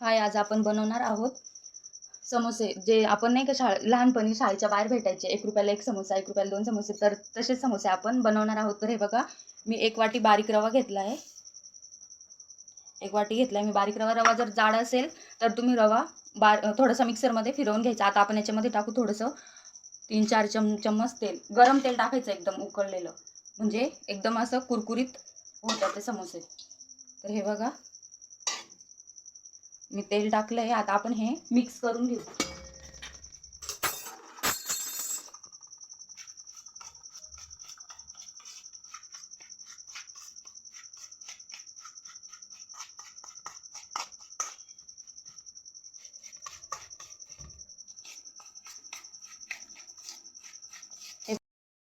हाय आज आपण बनवणार आहोत समोसे. जे आपण नाही का शाळे लहानपणी शाळेच्या बाहेर भेटायचे. एक रुपयाला एक समोसा एक रुपयाला दोन समोसे. तर तसेच समोसे आपण बनवणार आहोत. तर हे बघा मी एक वाटी बारीक रवा घेतला आहे. एक वाटी घेतला आहे. मी बारीक रवा रवा जर जाड असेल तर तुम्ही रवा बार थोडंसं मिक्सरमध्ये फिरवून घ्यायचा. आता आपण याच्यामध्ये टाकू थोडंसं तीन चार चम चम्मच तेल. गरम तेल टाकायचं एकदम उकळलेलं. म्हणजे एकदम असं कुरकुरीत होतात ते समोसे. तर हे बघा मी तेल टाकलं आहे आता आपण हे मिक्स करून घेऊ.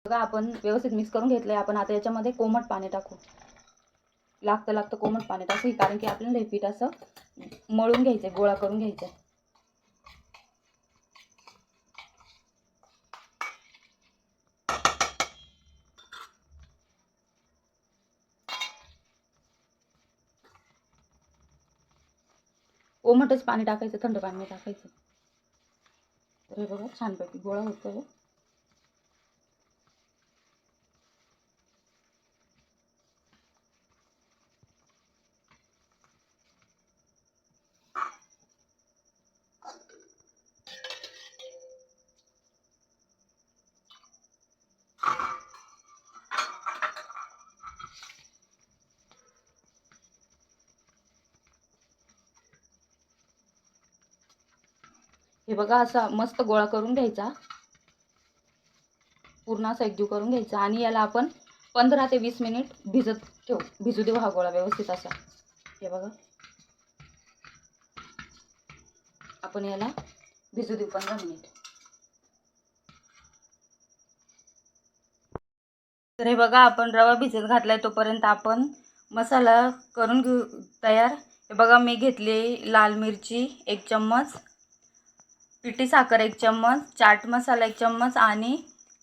बघा आपण व्यवस्थित मिक्स करून घेतलंय. आपण आता याच्यामध्ये कोमट पाणी टाकू. लागतं लागतं कोमट पाणी टाकू कारण की आपल्याला हे पीठ असं मळून घ्यायचं गोळा करून घ्यायचा. ओमटच पाणी टाकायचं थंड पाणी टाकायचं. तर हे बघा छानपैकी गोळा होतोय. हे बघा असा मस्त गोळा करून घ्यायचा. पूर्ण असा एकजीव करून घ्यायचा. आणि याला आपण पंधरा ते वीस मिनिट भिजत ठेवू. भिजू देऊ हा गोळा व्यवस्थित असा. हे बघा. आपण याला भिजू देऊ पंधरा मिनिट. तर हे बघा आपण रवा भिजत घातलाय तोपर्यंत आपण मसाला करून घेऊ तयार. हे बघा मी घेतली लाल मिरची एक चम्मच. पिठी साखर एक चम्मच चाट मसाला एक चम्मच आणि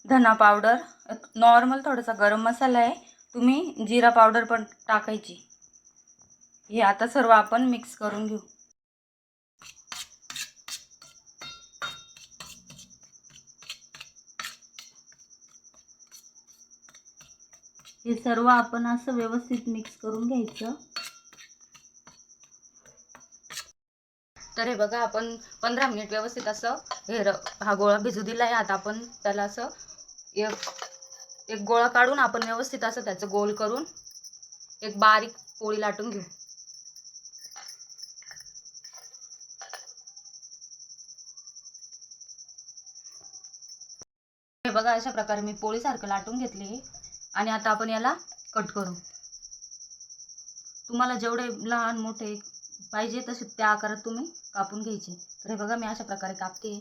धना पावडर. नॉर्मल थोडासा गरम मसाला आहे. तुम्ही जिरा पावडर पण टाकायची. हे आता सर्व आपण मिक्स करून घेऊ. हे सर्व आपण असं व्यवस्थित मिक्स करून घ्यायचं. तर हे बघा आपण पंधरा मिनिट व्यवस्थित असं हे र हा गोळा भिजू दिला आहे आता आपण त्याला असं एक एक गोळा काढून आपण व्यवस्थित असं त्याचं गोल करून एक बारीक पोळी लाटून घेऊ. हे बघा अशा प्रकारे मी पोळीसारखं लाटून घेतली. आणि आता आपण याला कट करू. तुम्हाला जेवढे लहान मोठे पाहिजे तसे त्या आकारात तुम्ही कापून घ्यायचे. तर हे बघा मी अशा प्रकारे कापते.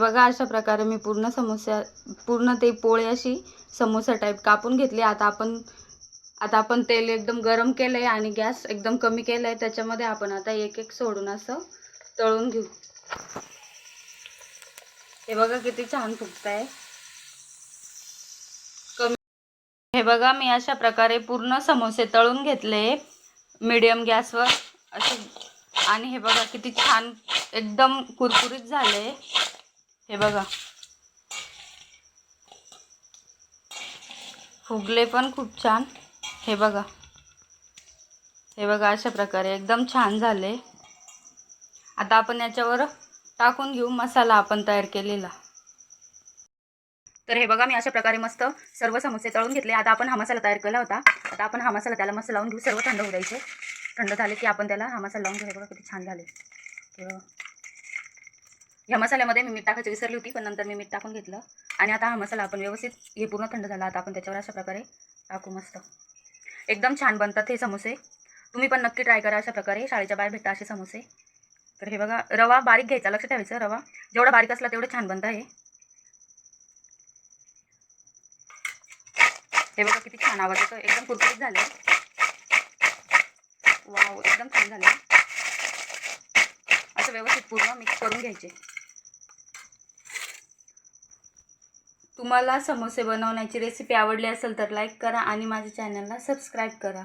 बघा अशा प्रकारे मी पूर्ण समोसा पूर्ण ते पोळी अशी समोसा टाईप कापून घेतली. आता आपण आता आपण तेल एकदम गरम केलं आहे आणि गॅस एकदम कमी केलं आहे त्याच्यामध्ये आपण आता एक एक सोडून असं तळून घेऊ. हे बघा किती छान फुगत आहे कमी हे बघा मी अशा प्रकारे पूर्ण समोसे तळून घेतले मीडियम गॅसवर. असे आणि हे बघा किती छान एकदम कुरकुरीत झाले. हे बघा. फुगले पण खूप छान. हे बघा. हे बघा अशा प्रकारे एकदम छान झाले. आता आपण याच्यावर टाकून घेऊ मसाला आपण तयार केलेला. तर हे बघा मी अशा प्रकारे मस्त सर्व समोसे तळून घेतले. आता आपण हा मसाला तयार केला होता. आता आपण हा मसाला त्याला मस्त लावून घेऊ. सर्व थंड होऊ द्यायचे. थंड झाले की आपण त्याला हा मसाला लावून घेऊ. बघा किती छान झाले. ह्या मसाल्यामध्ये मी मीठ टाकायची विसरली होती पण नंतर मी मीठ टाकून घेतलं. आणि आता हा मसाला आपण व्यवस्थित हे पूर्ण थंड झाला. आता आपण त्याच्यावर अशा प्रकारे टाकू मस्त. एकदम छान बनतात हे समोसे. तुम्ही पण नक्की ट्राय करा अशा प्रकारे. शाळेच्या बाहेर भेटता असे समोसे. तर हे बघा रवा बारीक घ्यायचा. लक्ष ठेवायचं रवा. जेवढा बारीक असला तेवढं छान बनतं हे. हे बघा किती छान आवाज येतो एकदम कुरकुरीत झालं वाव एकदम छान झालं असं व्यवस्थित पूर्ण मिक्स करून घ्यायचे. तुम्हाला समोसे बनवण्याची रेसिपी आवडली असेल तर लाईक करा आणि माझ्या चॅनलला सबस्क्राईब करा.